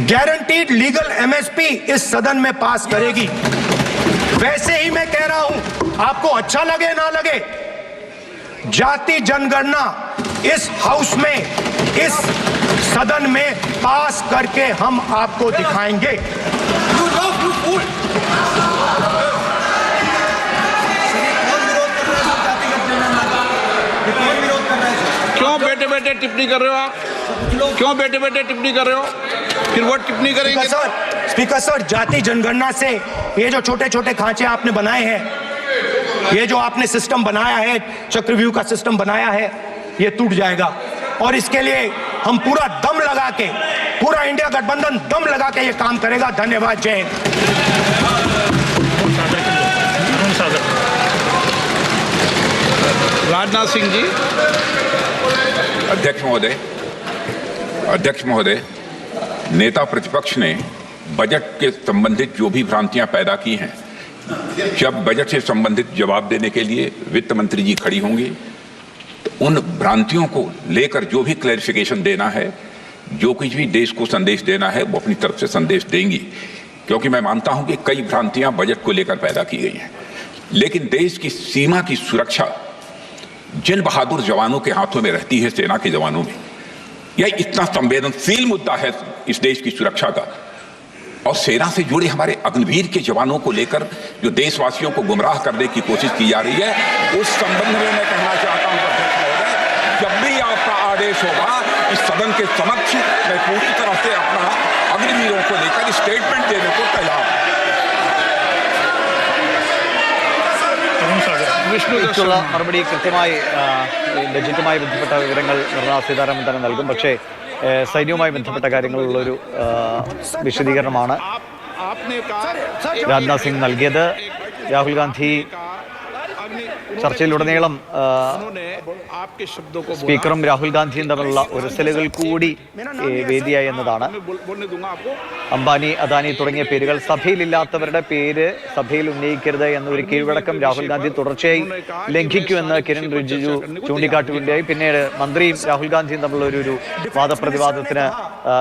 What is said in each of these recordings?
Guaranteed legal MSP इस सदन में पास करेगी। वैसे ही मैं कह रहा हूँ, आपको अच्छा लगे ना लगे, जाति जनगणना इस हाउस में, इस सदन में पास करके हम आपको दिखाएँगे। क्यों बैठे बैठे टिप्पणी कर रहे हो आप? क्यों बैठे बैठे टिप्पणी कर रहे हो? फिर वो टिप्पणी करेंगे? सर स्पीकर सर जाति जनगणना से ये जो छोटे छोटे खांचे आपने बनाए हैं ये जो आपने सिस्टम बनाया है चक्रव्यूह का सिस्टम बनाया है ये टूट जाएगा। और इसके लिए हम पूरा दम लगा के पूरा इंडिया गठबंधन दम लगा के ये काम करेगा। धन्यवाद जय हिंद। राजनाथ सिंह जी। अध्यक्ष महोदय अध्यक्ष महोदय नेता प्रतिपक्ष ने बजट के संबंधित जो भी भ्रांतियाँ पैदा की हैं, जब बजट से संबंधित जवाब देने के लिए वित्त मंत्री जी खड़ी होंगी तो उन भ्रांतियों को लेकर जो भी क्लैरिफिकेशन देना है, जो कुछ भी देश को संदेश देना है, वो अपनी तरफ़ से संदेश देंगी। क्योंकि मैं मानता हूँ कि कई भ्रांतियाँ बजट को लेकर पैदा की गई हैं। लेकिन देश की सीमा की सुरक्षा जिन बहादुर जवानों के हाथों में रहती है, सेना के जवानों में, यह इतना संवेदनशील मुद्दा है इस देश की सुरक्षा का और सेना से जुड़े हमारे अग्निवीर के जवानों को लेकर जो देशवासियों को गुमराह करने की कोशिश की जा रही है उस संबंध में मैं कहना चाहता हूं अध्यक्ष महोदय जब भी आपका आदेश होगा इस सदन के समक्ष मैं पूरी तरह से अपना अग्निवीरों को लेकर स्टेटमेंट देने को तैयार हूं विष्णु ഇതിനുള്ള മറുപടി കൃത്യമായി ആ, ഈ ബജറ്റുമായി ബന്ധപ്പെട്ട വിവരങ്ങൾ നിർമ്മലാ സീതാരാമൻ തന്നെ നൽകും പക്ഷേ ഏ, സൈന്യവുമായി ബന്ധപ്പെട്ട കാര്യങ്ങളിലുള്ളൊരു വിശദീകരണമാണ് രാജ്നാഥ് സിംഗ് നൽകിയത്. രാഹുൽ ഗാന്ധി ചർച്ചയിലുടനീളം സ്പീക്കറും രാഹുൽ ഗാന്ധിയും തമ്മിലുള്ള ഉരസലുകൾ കൂടി വേദിയായി എന്നതാണ്. അംബാനി അദാനി തുടങ്ങിയ പേരുകൾ സഭയിലില്ലാത്തവരുടെ പേര് സഭയിൽ ഉന്നയിക്കരുത് എന്നൊരു കീഴ്വഴക്കം രാഹുൽ ഗാന്ധി തുടർച്ചയായി ലംഘിക്കുമെന്ന് കിരൺ റിജിജു ചൂണ്ടിക്കാട്ടുകയുണ്ടായി പിന്നീട് മന്ത്രിയും രാഹുൽ ഗാന്ധിയും തമ്മിലുള്ള ഒരു വാദപ്രതിവാദത്തിന്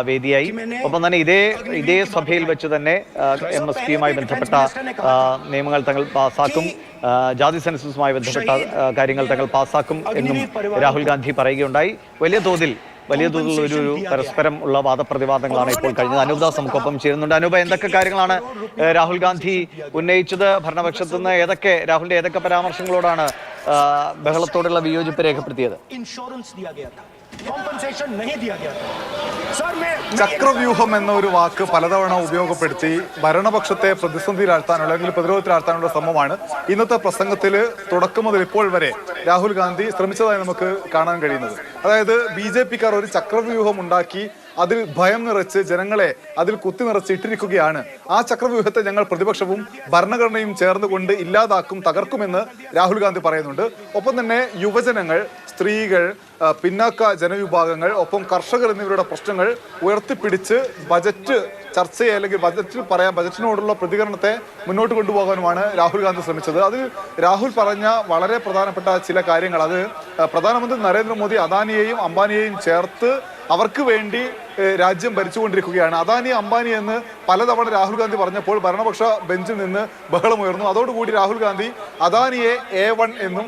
വേദിയായി. ഒപ്പം തന്നെ ഇതേ ഇതേ സഭയിൽ വെച്ച് തന്നെ എം എസ് പിയുമായി ബന്ധപ്പെട്ട നിയമങ്ങൾ തങ്ങൾ പാസാക്കും. ജാതി സെൻസസുമായി ബന്ധപ്പെട്ട കാര്യങ്ങൾ തങ്ങൾ പാസാക്കും എന്നും രാഹുൽ ഗാന്ധി പറയുകയുണ്ടായി. വലിയ തോതിൽ വലിയ തോതിൽ ഒരു പരസ്പരം ഉള്ള വാദപ്രതിവാദങ്ങളാണ് ഇപ്പോൾ കഴിഞ്ഞത്. അനൂപദാസ് നമുക്കൊപ്പം ചേരുന്നുണ്ട്. അനൂപ എന്തൊക്കെ കാര്യങ്ങളാണ് രാഹുൽ ഗാന്ധി ഉന്നയിച്ചത്? ഭരണപക്ഷത്തു നിന്ന് ഏതൊക്കെ രാഹുലിന്റെ ഏതൊക്കെ പരാമർശങ്ങളോടാണ് ബഹളത്തോടുള്ള വിയോജിപ്പ് രേഖപ്പെടുത്തിയത്? ഇൻഷുറൻസ് ചക്രവ്യൂഹം എന്ന ഒരു വാക്ക് പലതവണ ഉപയോഗപ്പെടുത്തി ഭരണപക്ഷത്തെ പ്രതിസന്ധിയിലാഴ്ത്താനുള്ള അല്ലെങ്കിൽ പ്രതിരോധത്തിലാഴ്ത്താനുള്ള ശ്രമമാണ്. ഇന്നത്തെ പ്രസംഗത്തിൽ തുടക്കം മുതൽ ഇപ്പോൾ വരെ രാഹുൽ ഗാന്ധി ശ്രമിച്ചതായി നമുക്ക് കാണാൻ കഴിയുന്നത്. അതായത് ബി ജെ പിക്കാർ ഒരു ചക്രവ്യൂഹം ഉണ്ടാക്കി അതിൽ ഭയം നിറച്ച് ജനങ്ങളെ അതിൽ കുത്തി നിറച്ച് ഇട്ടിരിക്കുകയാണ്. ആ ചക്രവ്യൂഹത്തെ ഞങ്ങൾ പ്രതിപക്ഷവും ഭരണഘടനയും ചേർന്നുകൊണ്ട് ഇല്ലാതാക്കും തകർക്കുമെന്ന് രാഹുൽ ഗാന്ധി പറയുന്നുണ്ട്. ഒപ്പം തന്നെ യുവജനങ്ങൾ സ്ത്രീകൾ പിന്നാക്ക ജനവിഭാഗങ്ങൾ ഒപ്പം കർഷകർ എന്നിവരുടെ പ്രശ്നങ്ങൾ ഉയർത്തിപ്പിടിച്ച് ബജറ്റ് ചർച്ചയെ അല്ലെങ്കിൽ ബജറ്റിൽ പറയാൻ ബജറ്റിനോടുള്ള പ്രതികരണത്തെ മുന്നോട്ട് കൊണ്ടുപോകാനുമാണ് രാഹുൽ ഗാന്ധി ശ്രമിച്ചത്. അതിൽ രാഹുൽ പറഞ്ഞ വളരെ പ്രധാനപ്പെട്ട ചില കാര്യങ്ങൾ. അത് പ്രധാനമന്ത്രി നരേന്ദ്രമോദി അദാനിയെയും അംബാനിയെയും ചേർത്ത് അവർക്ക് വേണ്ടി രാജ്യം ഭരിച്ചുകൊണ്ടിരിക്കുകയാണ്. അദാനി അംബാനി എന്ന് പലതവണ രാഹുൽ ഗാന്ധി പറഞ്ഞപ്പോൾ ഭരണപക്ഷ ബെഞ്ചിൽ നിന്ന് ബഹളമുയർന്നു അതോടുകൂടി രാഹുൽ ഗാന്ധി അദാനിയെ എ വൺ എന്നും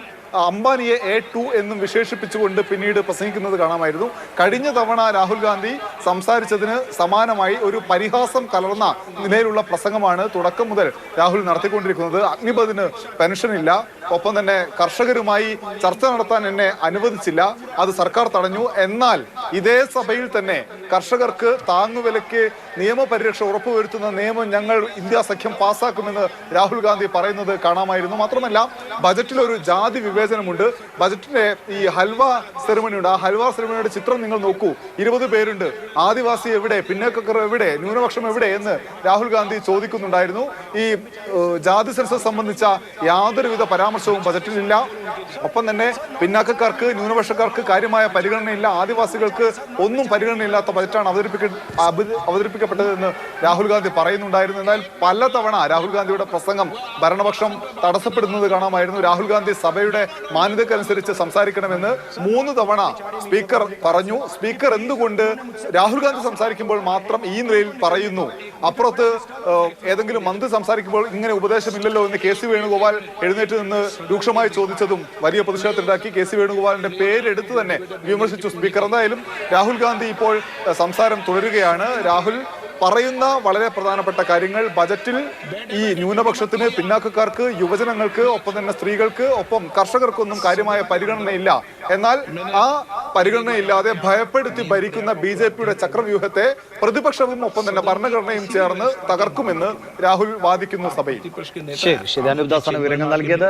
അംബാനിയെ എ ടു എന്നും വിശേഷിപ്പിച്ചുകൊണ്ട് പിന്നീട് പ്രസംഗിക്കുന്നത് കാണാമായിരുന്നു. കഴിഞ്ഞ തവണ രാഹുൽ ഗാന്ധി സംസാരിച്ചതിന് സമാനമായി ഒരു പരിഹാസം കലർന്ന നിലയിലുള്ള പ്രസംഗമാണ് തുടക്കം മുതൽ രാഹുൽ നടത്തിക്കൊണ്ടിരിക്കുന്നത്. അഗ്നിപഥിന് പെൻഷനില്ല. ഒപ്പം തന്നെ കർഷകരുമായി ചർച്ച നടത്താൻ എന്നെ അനുവദിച്ചില്ല. അത് സർക്കാർ തടഞ്ഞു. എന്നാൽ ഇതേ സഭയിൽ തന്നെ കർഷകർക്ക് താങ്ങുവിലയ്ക്ക് നിയമപരിരക്ഷ ഉറപ്പുവരുത്തുന്ന നിയമം ഞങ്ങൾ ഇന്ത്യ സഖ്യം പാസ്സാക്കുമെന്ന് രാഹുൽ ഗാന്ധി പറയുന്നത് കാണാമായിരുന്നു. മാത്രമല്ല ബജറ്റിൽ ഒരു ജാതി വിവേചനമുണ്ട്. ബജറ്റിന്റെ ഈ ഹൽവ സെറിമണി ഉണ്ട് ആ ഹൽവ സെറിമണിയുടെ ചിത്രം നിങ്ങൾ നോക്കൂ. ഇരുപത് പേരുണ്ട്. ആദിവാസി എവിടെ? പിന്നോക്കർ എവിടെ? ന്യൂനപക്ഷം എവിടെ? എന്ന് രാഹുൽ ഗാന്ധി ചോദിക്കുന്നുണ്ടായിരുന്നു. ഈ ജാതി സെൻസസ് സംബന്ധിച്ച യാതൊരുവിധ പരാമർശം പരാമർശവും ബജറ്റിലില്ല ഒപ്പം തന്നെ പിന്നാക്കക്കാർക്ക് ന്യൂനപക്ഷക്കാർക്ക് കാര്യമായ പരിഗണനയില്ല. ആദിവാസികൾക്ക് ഒന്നും പരിഗണനയില്ലാത്ത ബജറ്റാണ് അവതരിപ്പിക്ക അവതരിപ്പിക്കപ്പെട്ടതെന്ന് രാഹുൽ ഗാന്ധി പറയുന്നുണ്ടായിരുന്നു. എന്നാൽ പലതവണ രാഹുൽ ഗാന്ധിയുടെ പ്രസംഗം ഭരണപക്ഷം തടസ്സപ്പെടുന്നത് കാണാമായിരുന്നു. രാഹുൽ ഗാന്ധി സഭയുടെ മാന്യതക്കനുസരിച്ച് സംസാരിക്കണമെന്ന് മൂന്ന് തവണ സ്പീക്കർ പറഞ്ഞു. സ്പീക്കർ എന്തുകൊണ്ട് രാഹുൽ ഗാന്ധി സംസാരിക്കുമ്പോൾ മാത്രം ഈ നിലയിൽ പറയുന്നു? അപ്പുറത്ത് ഏതെങ്കിലും മന്ത്രി സംസാരിക്കുമ്പോൾ ഇങ്ങനെ ഉപദേശമില്ലല്ലോ എന്ന് കെ സി വേണുഗോപാൽ എഴുന്നേറ്റ് നിന്ന് രൂക്ഷമായി ചോദിച്ചതും വലിയ പ്രതിഷേധത്തിലുണ്ടാക്കി കെ സി വേണുഗോപാലിന്റെ പേരെടുത്ത് തന്നെ വിമർശിച്ചു. സ്പീക്കർ എന്തായാലും രാഹുൽ ഗാന്ധി ഇപ്പോൾ സംസാരം തുടരുകയാണ്. രാഹുൽ പറയുന്ന വളരെ പ്രധാനപ്പെട്ട കാര്യങ്ങൾ ബജറ്റിൽ ഈ ന്യൂനപക്ഷത്തിന് പിന്നാക്കക്കാർക്ക് യുവജനങ്ങൾക്ക് ഒപ്പം തന്നെ സ്ത്രീകൾക്ക് ഒപ്പം കർഷകർക്കൊന്നും കാര്യമായ പരിഗണനയില്ല. എന്നാൽ ആ പരിഗണനയില്ലാതെ ഭയപ്പെടുത്തി ഭരിക്കുന്ന ബി ജെ പിയുടെ ചക്രവ്യൂഹത്തെ പ്രതിപക്ഷവും ഒപ്പം തന്നെ ഭരണഘടനയും ചേർന്ന് തകർക്കുമെന്ന് രാഹുൽ വാദിക്കുന്നു സഭയിൽ. നൽകിയത്